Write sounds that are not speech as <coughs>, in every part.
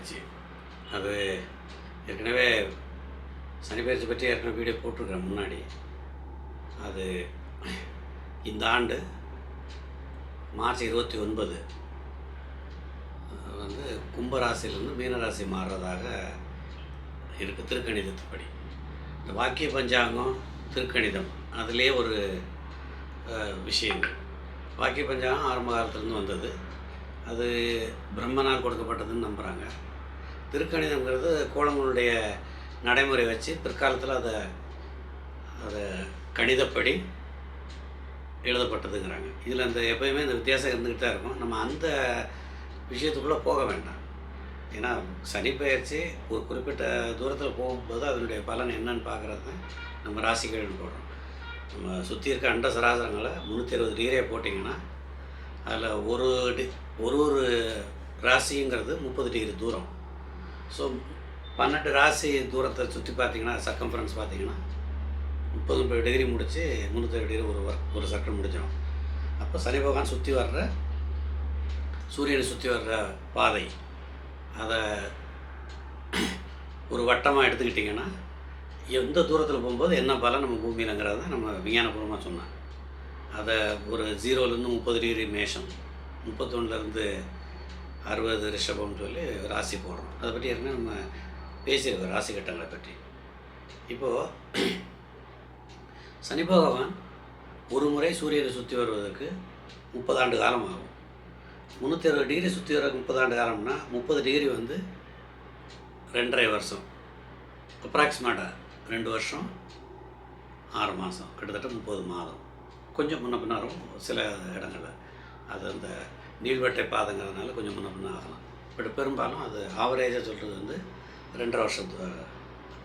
பயிற்சி அது ஏற்கனவே சனி பயிற்சி பற்றி ஏற்கனவே வீடியோ போட்டிருக்கிறேன் முன்னாடி. அது இந்த ஆண்டு மார்ச் இருபத்தி ஒன்பது வந்து கும்பராசிலிருந்து மீனராசி மாறுறதாக இருக்குது திருக்கணிதத்துப்படி. இந்த வாக்கிய பஞ்சாங்கம் திருக்கணிதம் அதுலேயே ஒரு விஷயங்கள். வாக்கிய பஞ்சாங்கம் ஆரம்ப காலத்துலேருந்து வந்தது. அது பிரம்மனால் கொடுக்கப்பட்டதுன்னு நம்புகிறாங்க திருக்கணிதம்ங்கிறது கோலங்களுடைய நடைமுறை வச்சு பிற்காலத்தில் அதை அதை கணிதப்படி எழுதப்பட்டதுங்கிறாங்க. இதில் அந்த எப்பயுமே இந்த வித்தியாசம் இருந்துக்கிட்டு தான் இருக்கும். நம்ம அந்த விஷயத்துக்குள்ளே போக வேண்டாம். ஏன்னா சனி ஒரு குறிப்பிட்ட தூரத்தில் போகும்போது அதனுடைய பலன் என்னன்னு பார்க்குறது தான் நம்ம ராசிகள்னு போடுறோம். நம்ம சுற்றி இருக்க அண்ட சராசரங்களை முந்நூற்றி அறுபது டிகிரியை போட்டிங்கன்னா அதில் ஒரு டி ஒரு ஒரு ராசிங்கிறது முப்பது டிகிரி தூரம். ஸோ பன்னெண்டு ராசி தூரத்தை சுற்றி பார்த்தீங்கன்னா சர்க்கம்ஃபரன்ஸ் பார்த்தீங்கன்னா முப்பது முப்பது டிகிரி முடித்து முந்நூற்றி டிகிரி ஒரு ஒர்க் ஒரு சர்க்கிள் முடிஞ்சிடும். அப்போ சனி பகவான் சுற்றி வர்ற சூரியனை சுற்றி வர்ற பாதை அதை ஒரு வட்டமாக எடுத்துக்கிட்டிங்கன்னா எந்த தூரத்தில் போகும்போது என்ன பலம் நம்ம பூமியிலங்கிறத நம்ம விஞ்ஞானபூர்வமாக சொன்னோம் அதை ஒரு ஜீரோலேருந்து முப்பது டிகிரி மேஷம் முப்பத்தொன்னுலேருந்து அறுபது ரிஷபம்னு சொல்லி ராசி போடுறோம் அதை பற்றி ஏற்கனவே நம்ம பேசியிருக்கோம் ராசி கட்டங்களை பற்றி. இப்போது சனி பகவான் ஒரு முறை சூரியனை சுற்றி வருவதற்கு முப்பது ஆண்டு காலம் ஆகும். முந்நூற்றி அறுபது டிகிரி சுற்றி வர முப்பது ஆண்டு காலம்னா முப்பது டிகிரி வந்து ரெண்டரை வருஷம். அப்ராக்சிமேட்டாக ரெண்டு வருஷம் ஆறு மாதம் கிட்டத்தட்ட முப்பது மாதம். கொஞ்சம் முன்ன பின்னாரும் சில இடங்களில். அது அந்த நீள்வட்டை பாதங்கிறதுனால கொஞ்சம் முன்ன முன்ன ஆகலாம். பட் பெரும்பாலும் அது ஆவரேஜாக சொல்கிறது வந்து ரெண்டரை வருஷத்து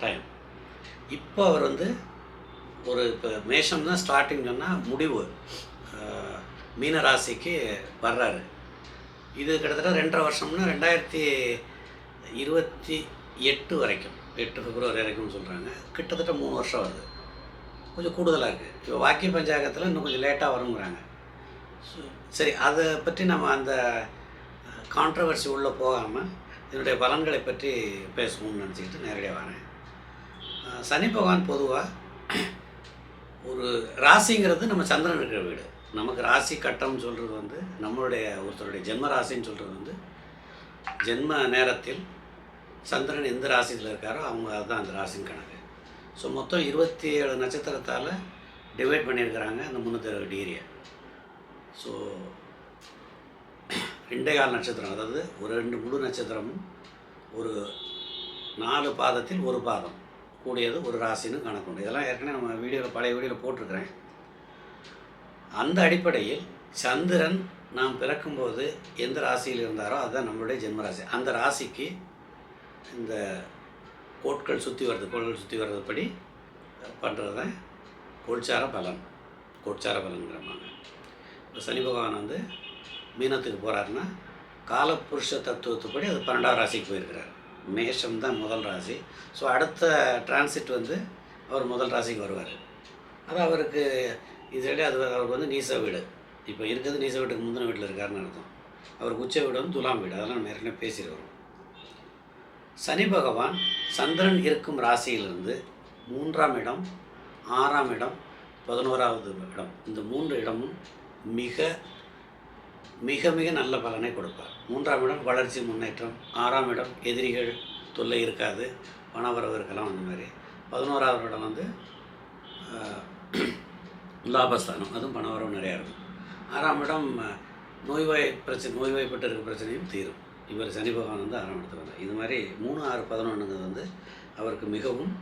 டைம் இப்போ அவர் வந்து ஒரு இப்போ மேஷம் தான் ஸ்டார்டிங் சொன்னால் முடிவு மீனராசிக்கு வர்றாரு. இது கிட்டத்தட்ட ரெண்டரை வருஷம்னா ரெண்டாயிரத்தி இருபத்தி எட்டு வரைக்கும். எட்டு பிப்ரவரி வரைக்கும் சொல்கிறாங்க கிட்டத்தட்ட மூணு வருஷம் வருது. கொஞ்சம் கூடுதலாக இருக்குது இப்போ வாக்கிய பஞ்சாங்கத்தில் இன்னும் கொஞ்சம் லேட்டாக வருங்கிறாங்க. சரி அதை பற்றி நம்ம அந்த கான்ட்ரவர்சி உள்ளே போகாமல் இதனுடைய பலன்களை பற்றி பேசணும்னு நினச்சிக்கிட்டு நேரடியாக வரேன். சனி பகவான் பொதுவாக ஒரு ராசிங்கிறது நம்ம சந்திரன் இருக்கிற வீடு. நமக்கு ராசி கட்டம்னு சொல்கிறது வந்து நம்மளுடைய ஒருத்தருடைய ஜென்ம ராசின்னு சொல்கிறது வந்து ஜென்ம நேரத்தில் சந்திரன் எந்த ராசியில் இருக்காரோ அவங்க அதுதான் அந்த ராசின்னு கணக்கு. ஸோ மொத்தம் இருபத்தி ஏழு நட்சத்திரத்தால் டிவைட் பண்ணியிருக்கிறாங்க அந்த முந்நூற்றி அறுபது டிகிரியை ஸோ <coughs> ரெண்டேகால் நட்சத்திரம் அதாவது ஒரு ரெண்டு முழு நட்சத்திரமும் ஒரு நாலு பாதத்தில் ஒரு பாதம் கூடியது ஒரு ராசின்னு கணக்குண்டு இதெல்லாம் ஏற்கனவே நம்ம வீடியோவில் பழைய வீடியோவில் போட்டிருக்கிறேன். அந்த அடிப்படையில் சந்திரன் நாம் பிறக்கும்போது எந்த ராசியில் இருந்தாரோ அதுதான் நம்மளுடைய ஜென்ம ராசி அந்த ராசிக்கு இந்த கோட்கள் சுற்றி வர்றது கோள்கள் சுற்றி வர்றது படி பண்ணுறது தான் கோட்சார பலன். கோட்சார பலன்கிறமாங்க சனி பகவான் வந்து மீனத்துக்கு போகிறாருன்னா காலப்புருஷ தத்துவத்துப்படி அது பன்னெண்டாம் ராசிக்கு போயிருக்கிறார். மேஷம் தான் முதல் ராசி. ஸோ அடுத்த டிரான்சிட் வந்து அவர் முதல் ராசிக்கு வருவார். அது அவருக்கு இதுலேயே அது அவருக்கு வந்து நீச வீடு. இப்போ இருக்கிறது நீச வீட்டுக்கு முந்தின வீட்டில் இருக்காருன்னு அர்த்தம். அவருக்கு உச்ச வீடு வந்து துலாம் வீடு. அதெல்லாம் நம்ம பேசியிருக்கிறோம். சனி பகவான் சந்திரன் இருக்கும் ராசியிலிருந்து மூன்றாம் இடம் ஆறாம் இடம் பதினோராவது இடம். இந்த மூன்று இடமும் மிக மிக மிக நல்ல பலனை கொடுப்பார். மூன்றாம் இடம் வளர்ச்சி முன்னேற்றம். ஆறாம் இடம் எதிரிகள் தொல்லை இருக்காது. பணவரவு இருக்கலாம் அந்த மாதிரி. பதினோராவது இடம் வந்து லாபஸ்தானம். அதுவும் பணவரவு நிறையா இருக்கும். ஆறாம் இடம் நோய்வாய் பிரச்சனை நோய்வாய்ப்பட்டு இருக்க பிரச்சனையும் தீரும். இவர் சனி பகவான் வந்து ஆறாம் இடத்துல வந்தார். இது மாதிரி மூணு ஆறு பதினொன்றுங்கிறது வந்து அவருக்கு மிகவும்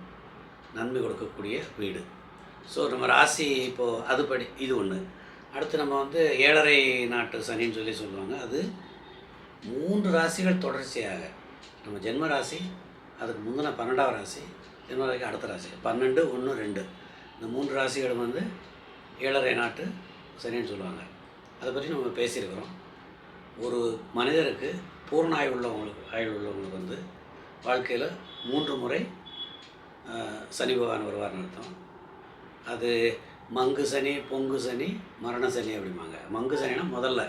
நன்மை கொடுக்கக்கூடிய வீடு. ஸோ நம்ம ராசி இப்போது அதுபடி இது ஒன்று அடுத்து நம்ம வந்து ஏழரை நாட்டு சனின்னு சொல்லி சொல்லுவாங்க. அது மூன்று ராசிகள் தொடர்ச்சியாக. நம்ம ஜென்ம ராசி அதுக்கு முந்தின பன்னெண்டாவது ராசி ஜென்ம ராசிக்கு அடுத்த ராசி. பன்னெண்டு ஒன்று ரெண்டு. இந்த மூன்று ராசிகளும் வந்து ஏழரை நாட்டு சனின்னு சொல்லுவாங்க. அதை பற்றி நம்ம பேசியிருக்கிறோம். ஒரு மனிதருக்கு பூர்ண ஆய்வு உள்ளவங்களுக்கு ஆயுள் உள்ளவங்களுக்கு வந்து வாழ்க்கையில் மூன்று முறை சனி பகவான் வருவார்னு அர்த்தம். அது மங்கு சனி பொங்கு சனி மரண சனி அப்படிம்பாங்க. மங்கு சனினா முதல்ல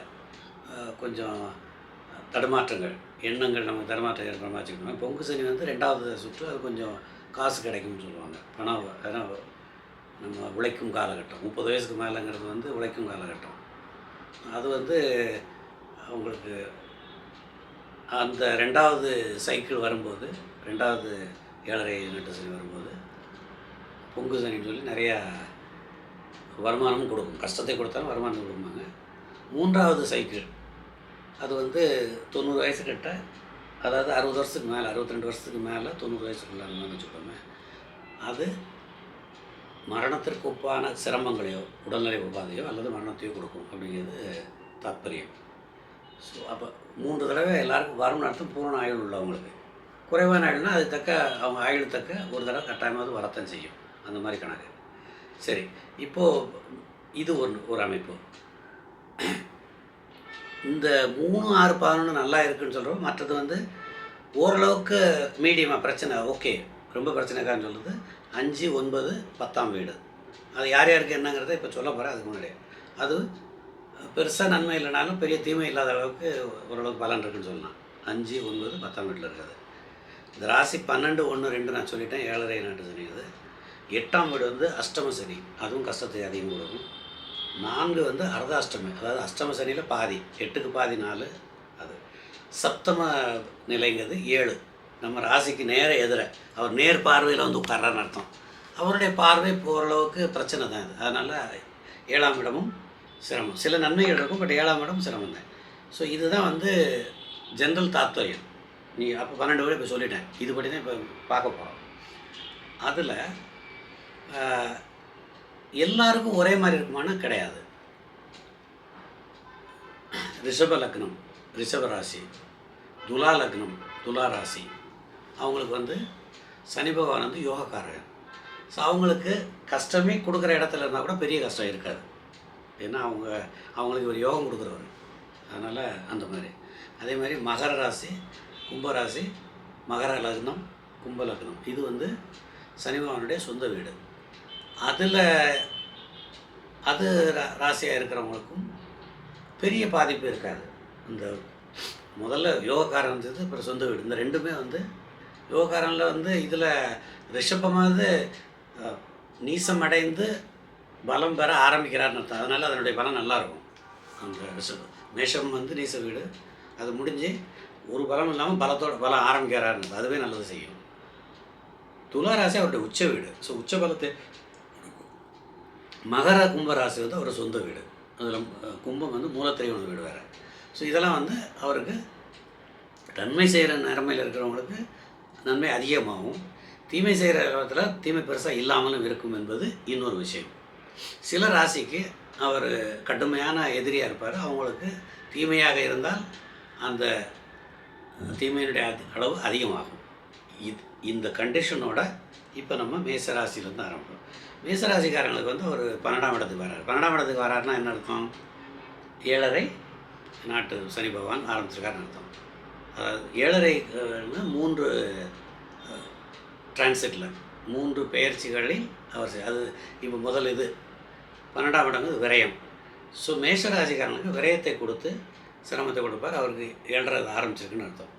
கொஞ்சம் தடுமாற்றங்கள் எண்ணங்கள் நம்ம தடுமாற்றம் ஏற்பட வச்சுக்கணும் பொங்கு சனி வந்து ரெண்டாவது சுற்று அது கொஞ்சம் காசு கிடைக்கும்னு சொல்லுவாங்க. பணம் அதான் நம்ம உழைக்கும் காலகட்டம். முப்பது வயசுக்கு மேலேங்கிறது வந்து உழைக்கும் காலகட்டம். அது வந்து அவங்களுக்கு அந்த ரெண்டாவது சைக்கிள் வரும்போது ரெண்டாவது ஏழரை நட்டு சனி வரும்போது பொங்கு சனின்னு சொல்லி நிறையா வருமானமும் கொடுக்கும். கஷ்டத்தை கொடுத்தாலும் வருமானம் கொடுப்பாங்க. மூன்றாவது சைக்கிள். அது வந்து தொண்ணூறு வயசு கிட்ட அதாவது அறுபது வருஷத்துக்கு மேலே அறுபத்தி ரெண்டு வருஷத்துக்கு மேலே தொண்ணூறு வயசுக்குள்ள வச்சுக்கோமே அது மரணத்திற்கு ஒப்பான சிரமங்களையோ உடல்நிலை உபாதையோ அல்லது மரணத்தையோ கொடுக்கும் அப்படிங்கிறது தாத்பரியம். ஸோ அப்போ மூன்று தடவை எல்லாருக்கும் வரும் நடத்தும் பூரண ஆயுள் உள்ளவங்களுக்கு. குறைவான ஆயுள்னால் அது தக்க அவங்க ஆயுள் தக்க ஒரு தடவை கட்டாயமாவது வரத்தான் செய்யும். அந்த மாதிரி கணக்கு. சரி இப்போது இது ஒன்று ஒரு அமைப்பு. இந்த மூணு ஆறு பதினொன்று நல்லா இருக்குன்னு சொல்கிறோம் மற்றது வந்து ஓரளவுக்கு மீடியமாக பிரச்சனை ஓகே ரொம்ப பிரச்சனைக்கான்னு சொல்கிறது அஞ்சு ஒன்பது பத்தாம் வீடு. அது யார் யாருக்கு என்னங்கிறத இப்போ சொல்ல போகிறேன் அதுக்கு முன்னாடி அது பெருசாக நன்மை இல்லைனாலும் பெரிய தீமை இல்லாத அளவுக்கு ஓரளவுக்கு பலன் இருக்குன்னு சொல்லலாம். அஞ்சு ஒன்பது பத்தாம் வீட்டில் இருக்கிறது இந்த ராசி பன்னெண்டு ஒன்று ரெண்டு நான் சொல்லிட்டேன் ஏழரை நாட்டு சனி எட்டாம் வீடு வந்து அஷ்டம சனி. அதுவும் கஷ்டத்தை அதிகம் கொடுக்கும். நான்கு வந்து அர்தாஷ்டமி. அதாவது அஷ்டம சனியில் பாதி. எட்டுக்கு பாதி நாலு அது. சப்தம நிலைங்கிறது ஏழு. நம்ம ராசிக்கு நேர எதிர. அவர் நேர் பார்வையில் வந்து உட்கார்றான்னு அர்த்தம். அவருடைய பார்வை ஓரளவுக்கு பிரச்சனை தான் இது அதனால் ஏழாம் இடமும் சிரமம். சில நன்மைகள் இருக்கும் பட் ஏழாம் இடம் சிரமம் தான். ஸோ இதுதான் வந்து ஜென்ரல் தாத்பரியம். நீ அப்போ பன்னெண்டு வரை இப்போ சொல்லிட்டேன். இதுபடி தான் இப்போ பார்க்க போகிறோம் அதில் எல்லாருக்கும் ஒரே மாதிரி இருக்குமானா கிடையாது. ரிஷப லக்னம் ரிஷப ராசி துலா லக்னம் துலா ராசி. அவங்களுக்கு வந்து சனி பகவான் வந்து யோகக்காரகன் ஸோ அவங்களுக்கு கஷ்டமே கொடுக்குற இடத்துல இருந்தால் கூட பெரிய கஷ்டம் இருக்காது. ஏன்னா அவங்க அவங்களுக்கு ஒரு யோகம் கொடுக்குறவர். அதனால் அந்த மாதிரி. அதே மாதிரி மகர ராசி கும்பராசி மகர லக்னம் கும்ப லக்னம். இது வந்து சனி பகவானுடைய சொந்த வீடு. அதில் அது ரா- ராசியாக இருக்கிறவங்களுக்கும் பெரிய பாதிப்பு இருக்காது. இந்த முதல்ல யோகக்காரன் இருந்தது அப்புறம் சொந்த வீடு. இந்த ரெண்டுமே வந்து யோகக்காரனில் வந்து இதில் ரிஷபமாவது நீசம் அடைந்து பலம் பெற ஆரம்பிக்கிறார்னு அர்த்தம். அதனால் அதனுடைய பலம் நல்லாயிருக்கும் அந்த ரிஷபம் மேஷம் வந்து நீச வீடு. அது முடிஞ்சு ஒரு பலம் இல்லாமல் பலத்தோட பலம் ஆரம்பிக்கிறாருன்னு அதுவே நல்லது செய்யும். துலா ராசி அவருடைய உச்ச வீடு. ஸோ உச்ச பலத்தை மகர கும்ப ராசி வந்து அவர் சொந்த வீடு. அதில் கும்பம் வந்து மூலத்திரைவன வீடு வேறு. ஸோ இதெல்லாம் வந்து அவருக்கு நன்மை செய்கிற நிறமையில் இருக்கிறவங்களுக்கு நன்மை அதிகமாகும். தீமை செய்கிற இடத்துல தீமை பெருசாக இல்லாமலும் இருக்கும் என்பது இன்னொரு விஷயம். சில ராசிக்கு அவர் கடுமையான எதிரியாக இருப்பார். அவங்களுக்கு தீமையாக இருந்தால் அந்த தீமையினுடைய அளவு அதிகமாகும். இது இந்த கண்டிஷனோட இப்போ நம்ம மேசராசிலேருந்து ஆரம்பிப்போம். மேசராசிக்காரங்களுக்கு வந்து ஒரு பன்னெண்டாம் இடத்துக்கு வராரு. பன்னெண்டாம் இடத்துக்கு வராருன்னா என்ன அர்த்தம்? ஏழரை நாட்டு சனி பகவான் ஆரம்பிச்சிருக்காருன்னு அர்த்தம். அதாவது ஏழரை மூன்று டிரான்சிட்டில் மூன்று பெயர்ச்சிகளில் அவர் அது இப்போ முதல் இது. பன்னெண்டாம் இடங்கிறது விரயம். ஸோ மேஷராசிக்காரனுக்கு விரயத்தை கொடுத்து சிரமத்தை கொடுப்பார். அவருக்கு ஏழரை ஆரம்பிச்சிருக்குன்னு அர்த்தம்.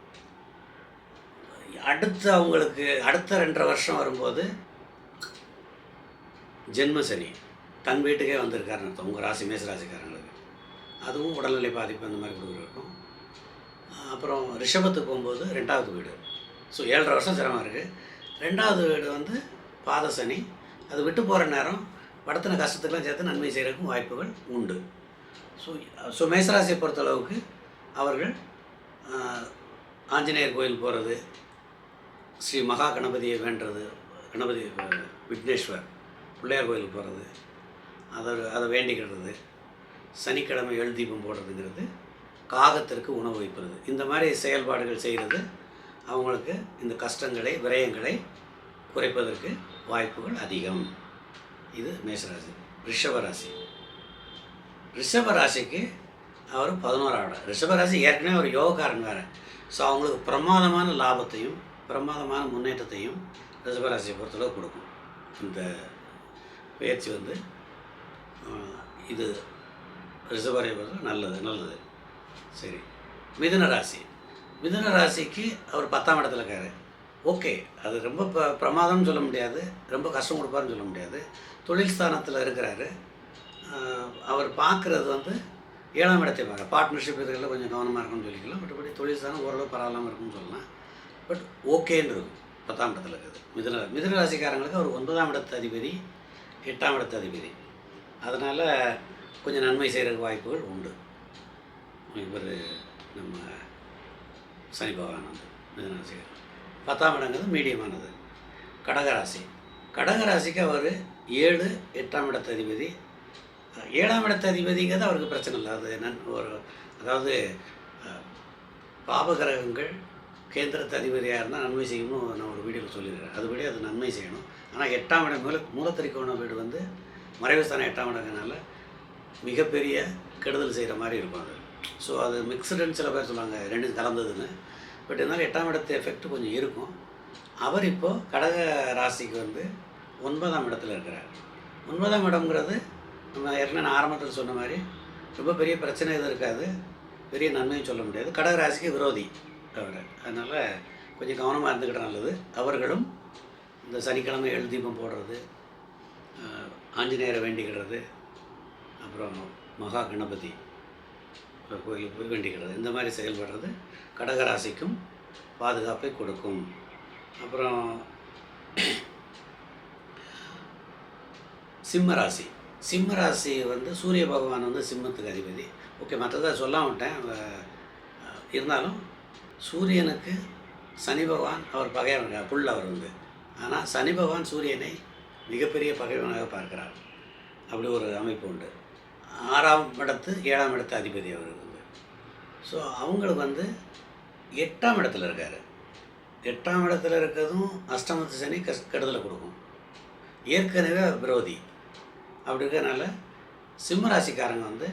அடுத்து அவங்களுக்கு அடுத்த ரெண்டரை வருஷம் வரும்போது ஜென்ம சனி தன் வீட்டுக்கே வந்திருக்காருன்னு அர்த்தம். உங்கள் ராசி மேச ராசிக்காரங்களுக்கு. அதுவும் உடல்நிலை பாதிப்பு அந்த மாதிரி கொடுக்குறக்கும் அப்புறம் ரிஷபத்துக்கு போகும்போது ரெண்டாவது வீடு. ஸோ ஏழரை வருஷம் சிரமம் இருக்குது ரெண்டாவது வீடு வந்து பாத சனி அது விட்டு போகிற நேரம் படுத்தின கஷ்டத்துக்கெல்லாம் சேர்த்து நன்மை செய்கிறதுக்கும் வாய்ப்புகள் உண்டு. ஸோ ஸோ மேசராசியை பொறுத்தளவுக்கு அவர்கள் ஆஞ்சநேயர் கோயில் போகிறது ஸ்ரீ மகா கணபதியை வேண்டுறது கணபதி விக்னேஸ்வர் பிள்ளையார் கோயிலுக்கு போகிறது அதை அதை வேண்டிக்கிறது சனிக்கிழமை எழு தீபம் போடுறதுங்கிறது காகத்திற்கு உணவு வைப்பது. இந்த மாதிரி செயல்பாடுகள் செய்கிறது அவங்களுக்கு இந்த கஷ்டங்களை விரயங்களை குறைப்பதற்கு வாய்ப்புகள் அதிகம். இது மேசராசி ரிஷபராசி. ரிஷபராசிக்கு அவர் பதினோராம் ரிஷபராசி ஏற்கனவே ஒரு யோகக்காரன் வேறு. ஸோ அவங்களுக்கு பிரமாதமான லாபத்தையும் பிரமாதமான முன்னேற்றத்தையும் ரிஷபராசியை பொறுத்தளவு கொடுக்கும். இந்த பயிற்சி வந்து இது ரிஷபராசி நல்லது நல்லது. சரி. மிதுன ராசி. மிதுன ராசிக்கு அவர் பத்தாம் இடத்துல இருக்காரு. ஓகே. அது ரொம்ப ப பிரமாதம்னு சொல்ல முடியாது. ரொம்ப கஷ்டம் கொடுப்பாருன்னு சொல்ல முடியாது. தொழில் ஸ்தானத்தில் இருக்கிறாரு. அவர் பார்க்குறது வந்து ஏழாம் இடத்தை பார்க்க பார்ட்னர்ஷிப் இதுகளில் கொஞ்சம் கவனமாக இருக்கும்னு சொல்லிக்கலாம். மற்றபடி தொழில் ஸ்தானம் ஓரளவு பரவாயில்லாமல் இருக்கும்னு சொல்லலாம். பட் ஓகேன்றது பத்தாம் இடத்துல இருக்குது. மிதுன மிதுன ராசிக்காரங்களுக்கு அவர் ஒன்பதாம் இடத்து அதிபதி. எட்டாம் இடத்து அதிபதி. அதனால் கொஞ்சம் நன்மை செய்கிறதுக்கு வாய்ப்புகள் உண்டு. இவர் நம்ம சனி பகவான் வந்து பத்தாம் இடங்கிறது மீடியமானது. கடகராசி. கடகராசிக்கு அவர் ஏழு எட்டாம் இடத்து அதிபதி. ஏழாம் இடத்து அதிபதிங்கிறது அவருக்கு பிரச்சனை இல்லை. அது நன் ஒரு அதாவது பாபகிரகங்கள் கேந்திரத்து அதிபதியாக இருந்தால் நன்மை செய்யணும்னு நான் ஒரு வீடியோவில் சொல்லியிருக்கேன் அதுபடி அது நன்மை செய்யணும். ஆனால் எட்டாம் இடம் மூல மூலத்திரிக்கோண வீடு வந்து மறைவுஸ்தானம் எட்டாம் இடங்கனால மிகப்பெரிய கெடுதல் செய்கிற மாதிரி இருக்கும் அது. ஸோ அது மிக்சடுன்னு சில பேர் சொல்லுவாங்க ரெண்டும் கலந்ததுன்னு. பட் இருந்தாலும் எட்டாம் இடத்து எஃபெக்ட் கொஞ்சம் இருக்கும். அவர் இப்போது கடக ராசிக்கு வந்து ஒன்பதாம் இடத்துல இருக்கிறார். ஒன்பதாம் இடம்ங்கிறது நம்ம ஏற்கனவே நான் ஆரம்பத்தில் சொன்ன மாதிரி ரொம்ப பெரிய பிரச்சனை எதுவும் இருக்காது. பெரிய நன்மையும் சொல்ல முடியாது. கடக ராசிக்கு விரோதி. தவிர அதனால் கொஞ்சம் கவனமாக இருந்துக்கிட்ட நல்லது. அவர்களும் இந்த சனிக்கிழமை எழுதீபம் போடுறது ஆஞ்சநேயரை வேண்டிக்கிறது அப்புறம் மகா கணபதி கோயிலுக்கு போய் வேண்டிக்கிறது. இந்த மாதிரி செயல்படுறது கடகராசிக்கும் பாதுகாப்பை கொடுக்கும். அப்புறம் சிம்மராசி. சிம்மராசி வந்து சூரிய பகவான் வந்து சிம்மத்துக்கு அதிபதி. ஓகே மற்றதை சொல்ல விட்டேன். இருந்தாலும் சூரியனுக்கு சனி பகவான் அவர் பகைவன் புல் அவர் வந்து ஆனால் சனி பகவான் சூரியனை மிகப்பெரிய பகைவனாக பார்க்கிறார். அப்படி ஒரு அமைப்பு உண்டு. ஆறாம் இடத்து ஏழாம் இடத்து அதிபதி அவர் வந்து ஸோ அவங்களுக்கு வந்து எட்டாம் இடத்துல இருக்கார். எட்டாம் இடத்துல இருக்கிறதும் அஷ்டமத்து சனி கஸ் கெடுதலை கொடுக்கும். ஏற்கனவே விரோதி. அப்படி இருக்கிறனால சிம்ம ராசிக்காரங்க வந்து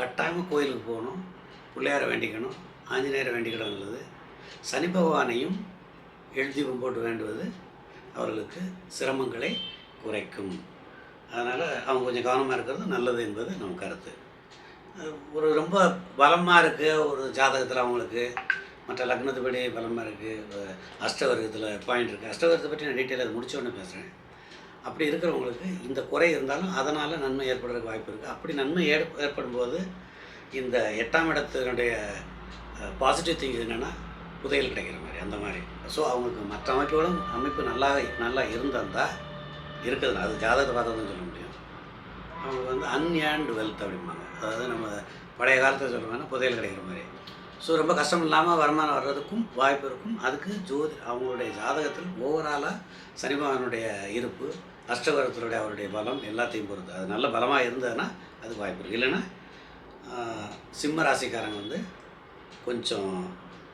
கட்டாயமாக கோயிலுக்கு போகணும் பிள்ளையாரை வேண்டிக்கணும் ஆஞ்சநேயரை வேண்டிக்கிடம் உள்ளது சனி பகவானையும் எழுதீபம் போட்டு வேண்டுவது அவர்களுக்கு சிரமங்களை குறைக்கும். அதனால் அவங்க கொஞ்சம் கவனமாக இருக்கிறது நல்லது என்பது நம்ம கருத்து. ஒரு ரொம்ப பலமாக இருக்குது ஒரு ஜாதகத்தில் அவங்களுக்கு மற்ற லக்னத்துப்படி பலமாக இருக்குது அஷ்டவர்க்கத்தில் பாயிண்ட் இருக்குது அஷ்டவர்க்கத்தை பற்றி நான் டீட்டெயில் அது முடிச்ச உடனே பேசுகிறேன் அப்படி இருக்கிறவங்களுக்கு இந்த குறை இருந்தாலும் அதனால் நன்மை ஏற்படுறதுக்கு வாய்ப்பு இருக்குது அப்படி நன்மை ஏற் ஏற்படும் போது இந்த எட்டாம் இடத்தினுடைய பாசிட்டிவ் திங்ஸ் என்னென்னா புதையல் கிடைக்கிற மாதிரி அந்த மாதிரி. ஸோ அவங்களுக்கு மற்ற அமைப்புகளும் அமைப்பு நல்லா நல்லா இருந்திருந்தா இருக்குது அது ஜாதகத்தை பார்த்தா தான் சொல்ல முடியும். அவங்களுக்கு வந்து அன்ஏர்ன்டு வெல்த் அப்படிம்பாங்க. அதாவது நம்ம பழைய காலத்தில் சொல்லுவாங்க புதையல் கிடைக்கிற மாதிரி. ஸோ ரொம்ப கஷ்டம் இல்லாமல் வருமானம் வர்றதுக்கும் வாய்ப்பு இருக்கும். அதுக்கு ஜோதி அவங்களுடைய ஜாதகத்தில் ஓவராலாக சனிபகவானுடைய இருப்பு அஷ்டவரத்தினுடைய அவருடைய பலம் எல்லாத்தையும் பொறுத்து. அது நல்ல பலமாக இருந்ததுன்னா அதுக்கு வாய்ப்பு இருக்குது இல்லைன்னா சிம்ம ராசிக்காரங்க வந்து கொஞ்சம்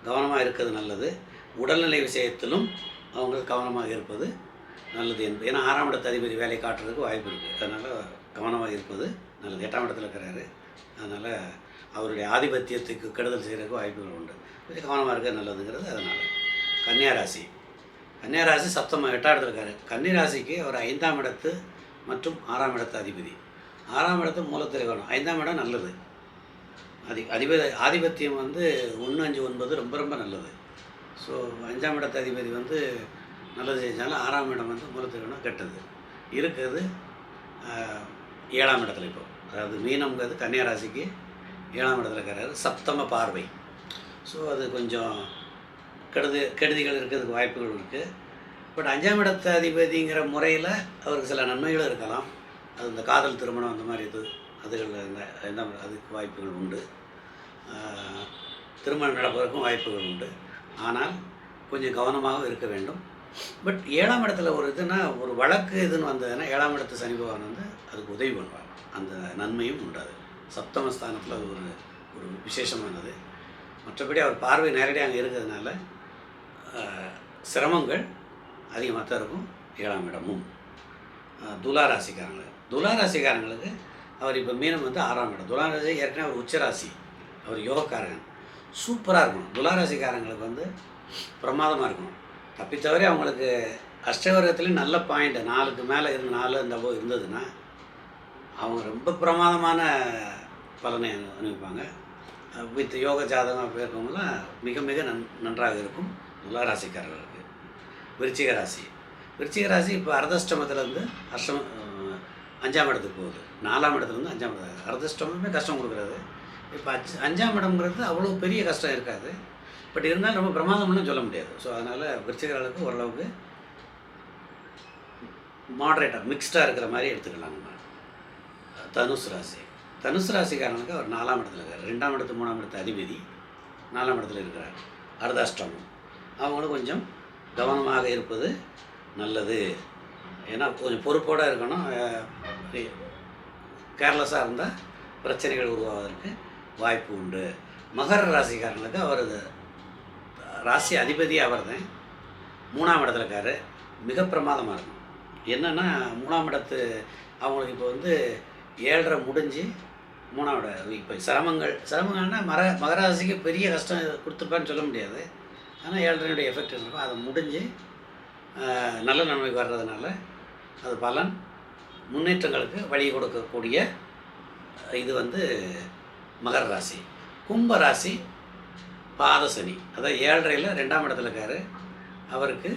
கவனமாக இருக்கிறது நல்லது. உடல்நிலை விஷயத்திலும் அவங்க கவனமாக இருப்பது நல்லது என்பது ஏன்னா ஆறாம் இடத்து அதிபதி வேலை காட்டுறதுக்கு வாய்ப்பு இருக்குது அதனால் கவனமாக இருப்பது நல்லது. எட்டாம் இடத்துல இருக்கிறாரு. அதனால் அவருடைய ஆதிபத்தியத்துக்கு கெடுதல் செய்கிறதுக்கு வாய்ப்புகள் உண்டு. கொஞ்சம் கவனமாக இருக்கிறது நல்லதுங்கிறது அதனால். கன்னியாராசி கன்னியாராசி சப்தமாக எட்டாம் இடத்துல இருக்காரு. கன்னிராசிக்கு அவர் ஐந்தாம் இடத்து மற்றும் ஆறாம் இடத்து அதிபதி. ஆறாம் இடத்து மூலத்திரைக்கோணம் ஐந்தாம் இடம் நல்லது. அதி அதிப ஆதிபத்தியம் வந்து ஒன்று அஞ்சு ஒன்பது ரொம்ப ரொம்ப நல்லது. ஸோ அஞ்சாம் இடத்து அதிபதி வந்து நல்லது செஞ்சாலும் ஆறாம் இடம் வந்து மூலத்திரைக்கோணம் கெட்டது. இருக்கிறது ஏழாம் இடத்துல இப்போ. அதாவது மீனம்ங்கிறது கன்னியாராசிக்கு ஏழாம் இடத்துல இருக்கிறாரு சப்தம பார்வை. ஸோ அது கொஞ்சம் கெடுதி கெடுதிகள் இருக்கிறதுக்கு வாய்ப்புகள் இருக்குது பட் அஞ்சாம் இடத்து அதிபதிங்கிற முறையில் அவருக்கு சில நன்மைகளும் இருக்கலாம். அது இந்த காதல் திருமணம் அந்த மாதிரி இது. அதுகளில் என்ன என்ன அதுக்கு வாய்ப்புகள் உண்டு. திருமணம் நடப்பதற்கும் வாய்ப்புகள் உண்டு. ஆனால் கொஞ்சம் கவனமாகவும் இருக்க வேண்டும். பட் ஏழாம் இடத்துல ஒரு இதுனா ஒரு வழக்கு இதுன்னு வந்ததுன்னா ஏழாம் இடத்து சனி பகவான் வந்து அதுக்கு உதவி பண்ணுவார். அந்த நன்மையும் உண்டு அது. சப்தமஸ்தானத்தில் அது ஒரு ஒரு விசேஷமானது. மற்றபடி அவர் பார்வை நேரடியாக அங்கே இருக்கிறதுனால சிரமங்கள் அதிகமாக தான் இருக்கும். ஏழாம் இடமும். துலா ராசிக்காரங்களுக்கு துலா ராசிக்காரங்களுக்கு அவர் இப்போ மீனம் வந்து ஆறாம் இடம். துலாராசி ஏற்கனவே அவர் உச்சராசி. அவர் யோகக்காரன் சூப்பராக இருக்கணும். துலா ராசிக்காரங்களுக்கு வந்து பிரமாதமாக இருக்கணும். தப்பித்தவரை அவங்களுக்கு அஷ்டவர்க்கத்துலேயும் நல்ல பாயிண்ட் நாலுக்கு மேலே இருந்து நாலு இந்த போது இருந்ததுன்னா அவங்க ரொம்ப பிரமாதமான பலனை அனுபவிப்பாங்க. வித் யோக ஜாதகம் இருக்கவங்களாம் மிக மிக நன் நன்றாக இருக்கும் துலாராசிக்காரர்களுக்கு விருச்சிக ராசி. விருச்சிக ராசி இப்போ அர்த்தஷ்டமத்துலேருந்து அஷ்டம அஞ்சாம் இடத்துக்கு போகுது. நாலாம் இடத்துலேருந்து அஞ்சாம் இடம். அர்த்தஷ்டமமே கஷ்டம் கொடுக்குறது. இப்போ அஞ்சு அஞ்சாம் இடம்ங்கிறது அவ்வளோ பெரிய கஷ்டம் இருக்காது. பட் இருந்தாலும் ரொம்ப பிரமாதம்னு சொல்ல முடியாது. ஸோ அதனால் விருச்சிகர்களுக்கு ஓரளவுக்கு மாடரேட்டாக மிக்ஸ்டாக இருக்கிற மாதிரி எடுத்துக்கலாம் நம்ம. தனுசு ராசி. தனுசு ராசிக்காரனுக்கு அவர் நாலாம் இடத்துல இருக்கார். ரெண்டாம் இடத்து மூணாம் இடத்து அதிபதி நாலாம் இடத்துல இருக்கிறார். அர்தாஷ்டமம் அவங்களும் கொஞ்சம் கவனமாக இருப்பது நல்லது. ஏன்னா கொஞ்சம் பொறுப்போடு இருக்கணும். கேர்லெஸ்ஸாக இருந்தால் பிரச்சனைகள் உருவாவதற்கு வாய்ப்பு உண்டு. மகர ராசிக்காரங்களுக்கு அவர் ராசி அதிபதி அவர் தான் மூணாம் இடத்துல இருக்காரு மிக பிரமாதமாக இருக்கும் என்னென்னா மூணாம் இடத்து அவங்களுக்கு இப்போ வந்து ஏழரை முடிஞ்சு மூணாம் இடம் இப்போ சிரமங்கள் சிரமங்கள்னா மர மகராசிக்கு பெரிய கஷ்டம் கொடுத்துருப்பான்னு சொல்ல முடியாது. ஆனால் ஏழரையுடைய எஃபெக்ட் இருக்கும். அதை முடிஞ்சு நல்ல நன்மைக்கு வர்றதுனால அது பலன் முன்னேற்றங்களுக்கு வழி கொடுக்கக்கூடிய இது வந்து மகர ராசி. கும்ப ராசி பாதசனி அதாவது ஏழரையில் ரெண்டாம் இடத்துல இருக்கார். அவருக்கு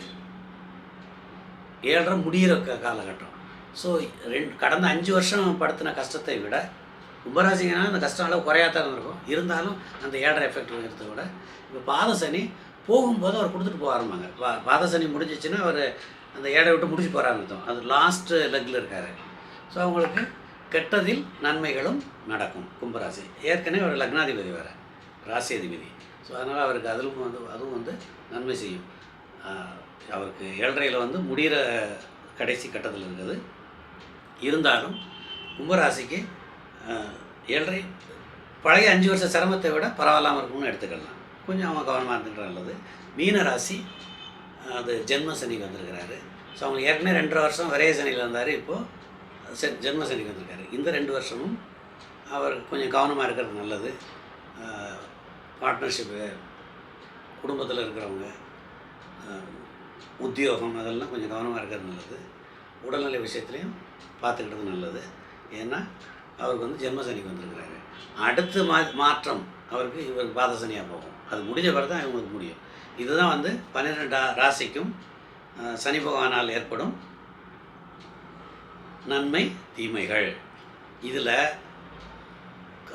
ஏழரை முடிகிற க காலகட்டம். ஸோ ரெண்டு கடந்த அஞ்சு வருஷம் படுத்தின கஷ்டத்தை விட கும்பராசிங்கன்னா அந்த கஷ்டம் அளவு குறையாத்தான் இருந்திருக்கும். இருந்தாலும் அந்த ஏழரை எஃபெக்ட் இருக்கிறத விட இப்போ பாதசனி போகும்போது அவர் கொடுத்துட்டு போக ஆரம்பாங்க பா பாதசனி முடிஞ்சிச்சுன்னா அவர் அந்த ஏழை விட்டு முடிச்சு போகிறாங்க அது லாஸ்ட்டு லெக்கில் இருக்கார். ஸோ அவங்களுக்கு கெட்டதில் நன்மைகளும் நடக்கும். கும்பராசி. ஏற்கனவே ஒரு லக்னாதிபதி வேறு. ராசி அதிபதி. ஸோ அதனால் அவருக்கு அதிலும் வந்து அதுவும் வந்து நன்மை செய்யும். அவருக்கு ஏழரையில் வந்து முடிகிற கடைசி கட்டத்தில் இருக்குது. இருந்தாலும் கும்பராசிக்கு ஏழரை பழைய அஞ்சு வருஷ சிரமத்தை விட பரவாயில்லாமல் இருக்கும்னு எடுத்துக்கலாம். கொஞ்சம் அவங்க கவனமாக இருந்துக்கிற நல்லது. மீன ராசி அது ஜென்ம சனிக்கு வந்திருக்கிறாரு. ஸோ அவங்க ஏற்கனவே ரெண்டரை வருஷம் விரைய சனியில் இருந்தார். இப்போது செ ஜென்ம சனிக்கு வந்திருக்காரு. இந்த ரெண்டு வருஷமும் அவர் கொஞ்சம் கவனமாக இருக்கிறது நல்லது. பார்ட்னர்ஷிப்பு குடும்பத்தில் இருக்கிறவங்க உத்தியோகம் அதெல்லாம் கொஞ்சம் கவனமாக இருக்கிறது நல்லது. உடல்நிலை விஷயத்துலையும் பார்த்துக்கிட்டது நல்லது. ஏன்னா அவருக்கு வந்து ஜென்ம சனிக்கு வந்திருக்கிறாரு. அடுத்த மா மாற்றம் அவருக்கு இவருக்கு பாத சனியாக போகும். அது முடிஞ்ச பிறகு தான் இவங்களுக்கு முடியும். இதுதான் வந்து பன்னிரெண்டு ராசிக்கும் சனி பகவானால் ஏற்படும் நன்மை தீமைகள். இதில்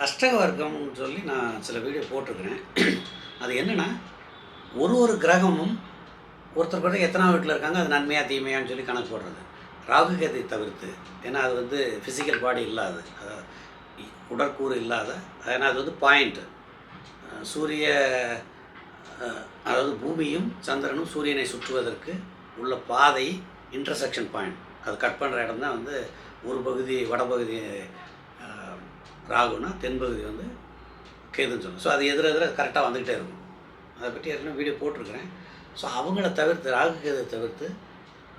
அஷ்டக வர்க்கம்னு சொல்லி நான் சில வீடியோ போட்டிருக்கிறேன். அது என்னென்னா ஒரு ஒரு கிரகமும் ஒருத்தர் கூட எத்தனாவது வீட்டில் இருக்காங்க அது நன்மையா தீமையான்னு சொல்லி கணக்கு போடுறது. ராகு கேதை தவிர்த்து ஏன்னா அது வந்து ஃபிசிக்கல் பாடி இல்லாது. உடற்கூறு இல்லாத ஏன்னா அது வந்து பாயிண்ட் சூரிய அதாவது பூமியும் சந்திரனும் சூரியனை சுற்றுவதற்கு உள்ள பாதை இன்டர்செக்ஷன் பாயிண்ட் அது கட் பண்ணுற இடம் தான் வந்து ஒரு பகுதி வடபகுதி ராகுனா தென்பகுதி வந்து கேதுன்னு சொல்லணும் ஸோ அது எதிர எதிர கரெக்டாக வந்துக்கிட்டே இருக்கும். அதை பற்றி ஏற்கனவே வீடியோ போட்டிருக்கிறேன். ஸோ அவங்கள தவிர்த்து ராகு கேதை தவிர்த்து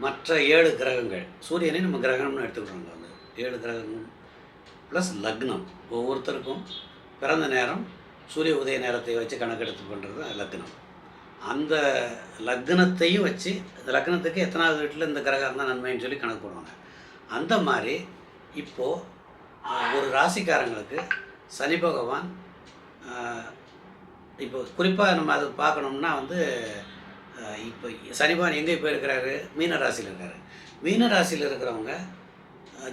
மற்ற ஏழு கிரகங்கள் சூரியனை நம்ம கிரகணம்னு எடுத்துக்கிறோங்க வந்து. ஏழு கிரகங்கள் ப்ளஸ் லக்னம். ஒவ்வொருத்தருக்கும் பிறந்த நேரம் சூரிய உதய நேரத்தை வச்சு கணக்கெடுத்து பண்ணுறது லக்னம். அந்த லக்னத்தையும் வச்சு இந்த லக்னத்துக்கு எத்தனாவது வீட்டில் இந்த கிரகம் தான் நன்மைன்னு சொல்லி கணக்கு போடுவாங்க. அந்த மாதிரி இப்போது ஒரு ராசிக்காரங்களுக்கு சனி பகவான் இப்போ குறிப்பாக நம்ம அது பார்க்கணும்னா வந்து இப்போ சனி பகவான் எங்கே இப்போ இருக்கிறாரு? மீன ராசியில் இருக்காரு. மீன ராசியில் இருக்கிறவங்க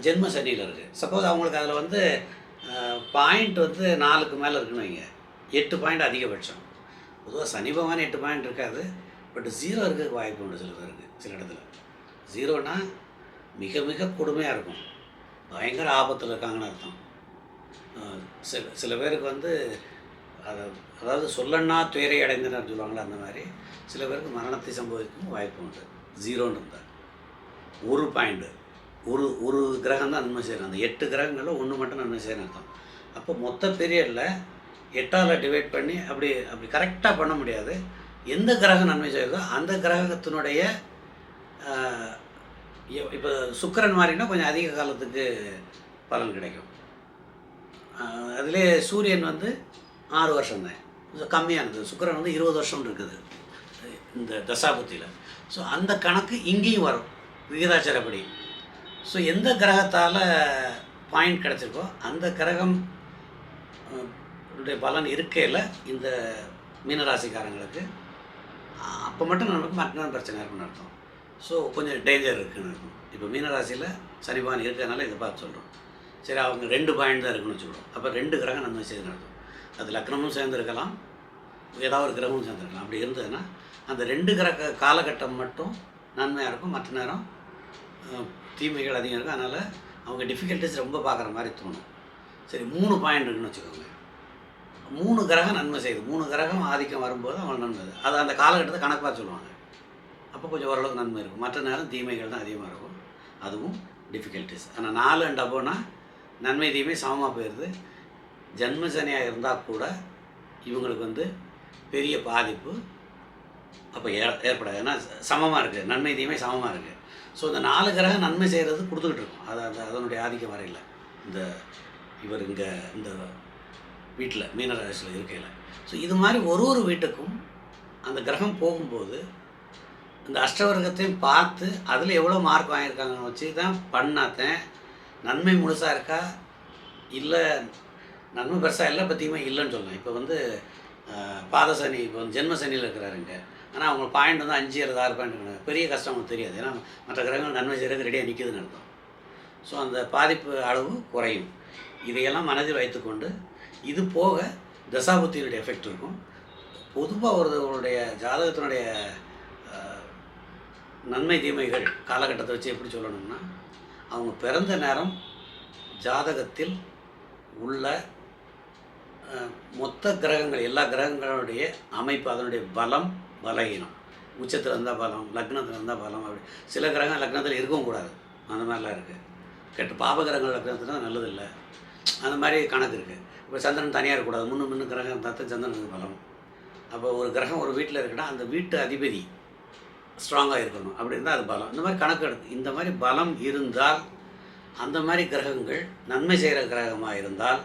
ஜென்ம சனியில் இருக்குது சப்போஸ் அவங்களுக்கு அதில் வந்து பாயிண்ட் வந்து நாலுக்கு மேலே இருக்குன்னு வைங்க. எட்டு பாயிண்ட் அதிகபட்சம். பொதுவாக சனி பகவான் எட்டு பாயிண்ட் இருக்காது பட் ஜீரோ இருக்க வாய்ப்பு உண்டு சில பேருக்கு சில இடத்துல. ஜீரோனா மிக மிக கொடுமையாக இருக்கும். பயங்கர ஆபத்தில் இருக்காங்கன்னு அர்த்தம். சில சில பேருக்கு வந்து அதை அதாவது சொல்லன்னா துயரை அடைந்தனர் சொல்லுவாங்களே அந்த மாதிரி சில பேருக்கு மரணத்தை சம்பவிக்கும் வாய்ப்பு உண்டு. ஜீரோன்னு இருந்தால். ஒரு பாயிண்ட்டு ஒரு ஒரு கிரகம் தான் நன்மை செய்யணும் அந்த எட்டு கிரகங்களில் ஒன்று மட்டும் நன்மை செய்யணும் அர்த்தம். அப்போ மொத்த பீரியடில் எட்டால் டிவைட் பண்ணி அப்படி அப்படி கரெக்டாக பண்ண முடியாது. எந்த கிரகம் நன்மை செய்யுதோ அந்த கிரகத்தினுடைய இப்போ சுக்கிரன் மாதிரினா கொஞ்சம் அதிக காலத்துக்கு பலன் கிடைக்கும். அதிலே சூரியன் வந்து ஆறு வருஷம் தான் கொஞ்சம் கம்மியானது. சுக்கிரன் வந்து இருபது வருஷம் இருக்குது. இந்த தசாபுத்தியில். ஸோ அந்த கணக்கு இங்கேயும் வரும். விகிதாச்சாரப்படி. ஸோ எந்த கிரகத்தால் பாயிண்ட் கிடச்சிருக்கோ அந்த கிரகம் அஹ், பலன் இருக்கையில் இந்த மீனராசிக்காரங்களுக்கு அப்போ மட்டும் நமக்கு மற்ற பிரச்சனை இருக்குன்னு அர்த்தம். ஸோ கொஞ்சம் டேஞ்சர் இருக்குன்னு இருக்கும் இப்போ மீனராசியில் சனிபான் இருக்கிறதுனால இதை பார்த்து சொல்கிறோம் சரி அவங்க ரெண்டு பாயிண்ட் தான் இருக்குன்னு சொல்கிறோம் அப்போ ரெண்டு கிரகம் நன்மை செய்து நடத்தும் அது லக்னமும் சேர்ந்துருக்கலாம் ஏதாவது ஒரு கிரகமும் சேர்ந்துருக்கலாம் அப்படி இருந்ததுன்னா அந்த ரெண்டு கிரக காலகட்டம் மட்டும் நன்மையாக இருக்கும். மற்ற நேரம் தீமைகள் அதிகம் இருக்கும். அதனால் அவங்க டிஃபிகல்ட்டிஸ் ரொம்ப பார்க்குற மாதிரி தோணும். சரி மூணு பாயிண்ட் இருக்குன்னு வச்சுக்கோங்க. மூணு கிரகம் நன்மை செய்யுது. மூணு கிரகம் ஆதிக்கம் வரும்போது அவங்க நன்மை. அது அந்த காலகட்டத்தை கணக்காக சொல்லுவாங்க. அப்போ கொஞ்சம் ஓரளவுக்கு நன்மை இருக்கும். மற்ற நேரம் தீமைகள் தான் அதிகமாக இருக்கும். அதுவும் டிஃபிகல்ட்டிஸ் ஆனால் நாலு அண்ட் அப்போனா நன்மை தீமை சமமாக போயிடுது ஜன்மசனியாக இருந்தால் கூட இவங்களுக்கு வந்து பெரிய பாதிப்பு அப்போ ஏ ஏற்படாது. ஏன்னா சமமாக இருக்குது நன்மை தீமை சமமாக இருக்குது ஸோ இந்த நாலு கிரகம் நன்மை செய்கிறது கொடுத்துக்கிட்டு இருக்கும். அது அந்த அதனுடைய ஆதிக்கம் வரையில். இந்த இவர் இங்கே இந்த வீட்டில் மீனராசியில் இருக்கையில். ஸோ இது மாதிரி ஒரு ஒரு வீட்டுக்கும் அந்த கிரகம் போகும்போது இந்த அஷ்டவர்க்கத்தையும் பார்த்து அதில் எவ்வளோ மார்க் வாங்கியிருக்காங்கன்னு வச்சு தான் பண்ணாத்தேன். நன்மை முழுசாக இருக்கா? இல்லை நன்மை பெருசாக இல்லை பற்றியுமே இல்லைன்னு சொல்லலாம். இப்போ வந்து பாதசனி இப்போ வந்து ஜென்ம சனியில் இருக்கிறாருங்க ஆனால் அவங்க பாயிண்ட் வந்து அஞ்சு அல்லது ஆறு பாயிண்ட் பெரிய கஷ்டம் அவங்களுக்கு தெரியாது. ஏன்னா மற்ற கிரகங்கள் நன்மை செய்கிறது ரெடியாக நிற்குதுன்னு அர்த்தம். ஸோ அந்த பாதிப்பு அளவு குறையும். இதையெல்லாம் மனதில் வைத்துக்கொண்டு இது போக தசாபுத்தியினுடைய எஃபெக்ட் இருக்கும். பொதுவாக ஒருவருடைய ஜாதகத்தினுடைய நன்மை தீமைகள் காலகட்டத்தை வச்சு எப்படி சொல்லணும்னா அவங்க பிறந்த நேரம் ஜாதகத்தில் உள்ள மொத்த கிரகங்கள் எல்லா கிரகங்களுடைய அமைப்பு அதனுடைய பலம் பலகீனம். உச்சத்தில் இருந்தால் பலம் லக்னத்தில் இருந்தால் பலம் அப்படி. சில கிரகம் லக்னத்தில் இருக்கவும் கூடாது. அந்த மாதிரிலாம் இருக்குது கெட்ட பாப கிரகங்கள் லக்னத்தில் நல்லதில்லை. அந்த மாதிரி கணக்கு இருக்குது இப்போ சந்திரன் தனியாக இருக்கக்கூடாது. முன்னு முன்னு கிரகம் தத்து சந்திரனுக்கு பலம் அப்போ ஒரு கிரகம் ஒரு வீட்டில் இருக்குன்னா அந்த வீட்டு அதிபதி ஸ்ட்ராங்காக இருக்கணும். அப்படி இருந்தால் அது பலம். இந்த மாதிரி கணக்கு எடுக்கு இந்த மாதிரி பலம் இருந்தால் அந்த மாதிரி கிரகங்கள் நன்மை செய்கிற கிரகமாக இருந்தால்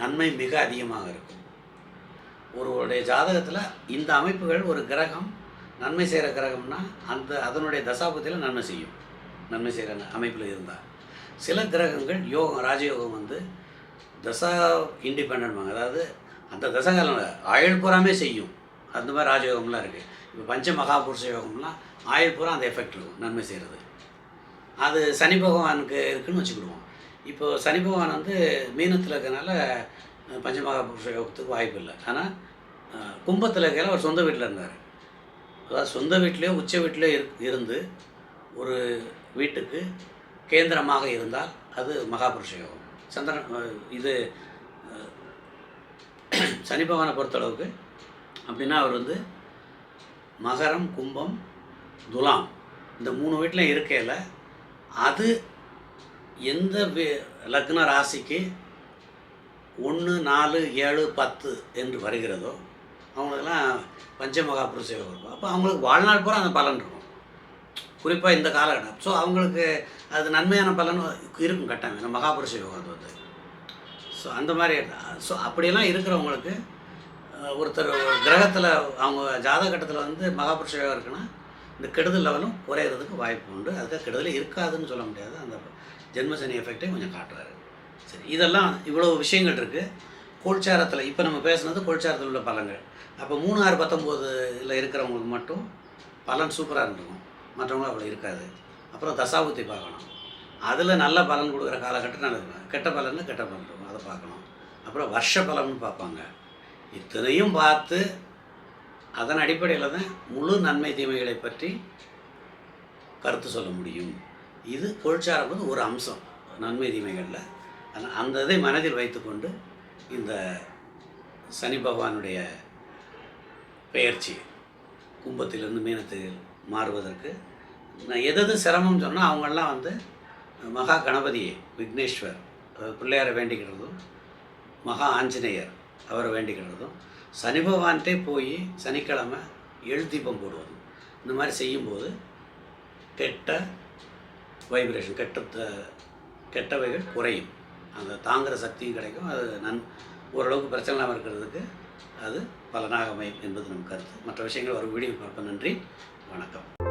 நன்மை மிக அதிகமாக இருக்கும். ஒருவருடைய ஜாதகத்தில் இந்த அமைப்புகள் ஒரு கிரகம் நன்மை செய்கிற கிரகம்னா அந்த அதனுடைய தசாபத்தியில் நன்மை செய்யும். நன்மை செய்கிற அமைப்பில் இருந்தால் சில கிரகங்கள் யோகம் ராஜயோகம் வந்து தசா இண்டிபெண்ட் அதாவது அந்த தசகாலம் ஆயுள் பூராமே செய்யும். அந்த மாதிரி ராஜயோகம்லாம் இருக்குது இப்போ பஞ்ச மகாபுருஷ யோகம்லாம் ஆயுள் பூரா அந்த எஃபெக்ட் இருக்கும் நன்மை செய்கிறது அது சனி பகவானுக்கு இருக்குன்னு வச்சுக்கிடுவோம். இப்போ சனி பகவான் வந்து மீனத்தில் இருக்கிறனால பஞ்சமகாபுருஷ யோகத்துக்கு வாய்ப்பு இல்லை. ஆனால் கும்பத்தில் இருக்கையில் அவர் சொந்த வீட்டில் இருந்தார். அதாவது சொந்த வீட்டிலையோ உச்ச வீட்டிலையோ இரு இருந்து ஒரு வீட்டுக்கு கேந்திரமாக இருந்தால் அது மகாபுருஷ யோகம். சந்திரன் இது சனி பகவானை பொறுத்தளவுக்கு அப்படின்னா அவர் வந்து மகரம் கும்பம் துலாம். இந்த மூணு வீட்டில் இருக்கையில் அது எந்த லக்ன ராசிக்கு ஒன்று நாலு ஏழு பத்து என்று வருகிறதோ அவங்களுக்கெல்லாம் பஞ்சமகாபுருஷ யோகம் இருக்கும். அப்போ அவங்களுக்கு வாழ்நாள் பூரா அந்த பலன் இருக்கும். குறிப்பாக இந்த காலகட்டம். ஸோ அவங்களுக்கு அது நன்மையான பலன் இருக்கும் கட்டாயம். இந்த மகாபுருஷ யோகம் அது வந்து. ஸோ அந்த மாதிரி ஸோ அப்படியெல்லாம் இருக்கிறவங்களுக்கு ஒருத்தர் கிரகத்தில் அவங்க ஜாதகட்டத்தில் வந்து மகாபுருஷ யோகம் இருக்குன்னா இந்த கெடுதல் லெவலும் குறையிறதுக்கு வாய்ப்பு உண்டு. அதுக்காக கெடுதல் இருக்காதுன்னு சொல்ல முடியாது. அந்த ஜென்மசனி எஃபெக்டையும் கொஞ்சம் காட்டுறாரு சரி இதெல்லாம் இவ்வளோ விஷயங்கள் இருக்குது கோல்சாரத்தில் இப்போ நம்ம பேசுனது கோல்சாரத்தில் உள்ள பலங்கள் அப்போ மூணு ஆறு பத்தொம்போதில் இருக்கிறவங்களுக்கு மட்டும் பலன் சூப்பராக இருந்திருக்கும். மற்றவங்களும் அவ்வளோ இருக்காது. அப்புறம் தசாபுத்தி பார்க்கணும். அதில் நல்ல பலன் கொடுக்குற காலகட்டம் நல்லது. கெட்ட பலன்னு கெட்ட பலன் இருக்கும். அதை பார்க்கணும். அப்புறம் வருஷ பலன்னு பார்ப்பாங்க. இத்தனையும் பார்த்து அதன் அடிப்படையில் தான் முழு நன்மை தீமைகளை பற்றி கருத்து சொல்ல முடியும். இது கோல்சாரம் வந்து ஒரு அம்சம். நன்மை தீமைகளில். அந்த இதை மனதில் வைத்துக்கொண்டு இந்த சனி பகவானுடைய பெயர்ச்சி கும்பத்திலிருந்து மீனத்தில் மாறுவதற்கு எது எது சிரமம்னு சொன்னால் அவங்கெல்லாம் வந்து மகா கணபதி விக்னேஸ்வர் பிள்ளையாரை வேண்டிக்கிறதும் மகா ஆஞ்சநேயர் அவரை வேண்டிக்கிறதும் சனி பகவான்கிட்டே போய் சனிக்கிழமை எழுத்தீபம் போடுவதும் இந்த மாதிரி செய்யும்போது கெட்ட வைப்ரேஷன் கெட்ட கெட்டவைகள் குறையும். அந்த தாங்குகிற சக்தியும் கிடைக்கும். அது நன் ஓரளவுக்கு பிரச்சனை இல்லாமல் இருக்கிறதுக்கு அது பலனாக அமையும் என்பது நம் கருத்து. மற்ற விஷயங்கள் ஒரு வீடியோ பார்ப்போம். நன்றி. வணக்கம்.